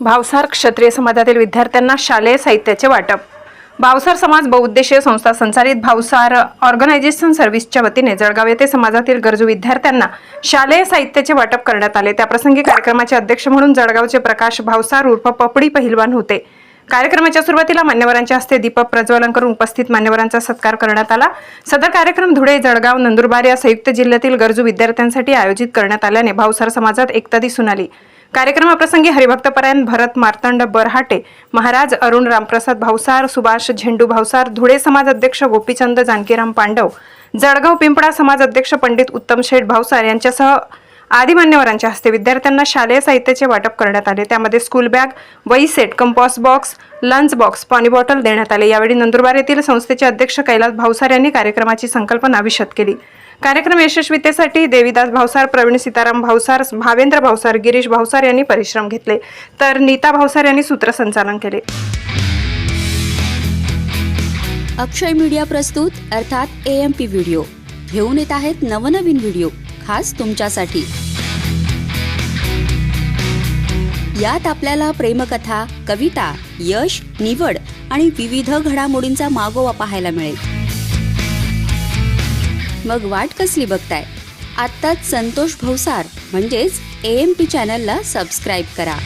भावसार क्षत्रिय समाजातील विद्यार्थ्यांना शालेय साहित्याचे वाटप. भावसार समाज बहुउद्देशीय संस्था संचालित भावसार ऑर्गनायझेशन सर्व्हिसच्या वतीने जळगाव येथे समाजातील गरजू विद्यार्थ्यांना शालेय साहित्याचे वाटप करण्यात आले. त्याप्रसंगी कार्यक्रमाचे अध्यक्ष म्हणून जळगावचे प्रकाश भावसार उर्फ पपडी पहिलवान होते. कार्यक्रमाच्या सुरुवातीला मान्यवरांच्या हस्ते दीपक प्रज्वलन करून उपस्थित मान्यवरांचा सत्कार करण्यात आला. सदर कार्यक्रम धुळे जळगाव नंदुरबार या संयुक्त जिल्ह्यातील गरजू विद्यार्थ्यांसाठी आयोजित करण्यात आल्याने भावसार समाजात एकता दिसून आली. कार्यक्रमाप्रसंगी हरिभक्तपरायण भरत मार्तंड बरहाटे महाराज अरुण रामप्रसाद भावसार सुभाष झेंडू भावसार धुळे समाज अध्यक्ष गोपीचंद जानकीराम पांडव जळगाव पिंपळा समाज अध्यक्ष पंडित उत्तम शेठ भावसार यांच्यासह आदी मान्यवरांच्या हस्ते विद्यार्थ्यांना शालेय साहित्याचे वाटप करण्यात आले. त्यामध्ये स्कूल बॅग वही set compass box lunch box पाणी बॉटल देण्यात आले. यावेळी नंदुरबार येथील संस्थेचे अध्यक्ष कैलास भावसार यांनी कार्यक्रमाची संकल्पना विशद केली. कार्यक्रम यशस्वीतेसाठी देविदास भावसार प्रवीण सीताराम भावसार भावेंद्र भावसार गिरीश भावसार यांनी परिश्रम घेतले. तर नीता भावसार यांनी सूत्रसंचालन केले. अक्षय मीडिया प्रस्तुत अर्थात ए एम पी व्हिडिओ घेऊन येत आहेत नवनवीन व्हिडिओ खास तुमच्यासाठी. यात आपल्याला प्रेमकथा कविता यश निवड आणि विविध घडामोडींचा मागोवा पाहायला मिळेल. मग वाट कसली बघताय? आत्ताच संतोष भवसार म्हणजेच ए एम पी चॅनलला सबस्क्राईब करा.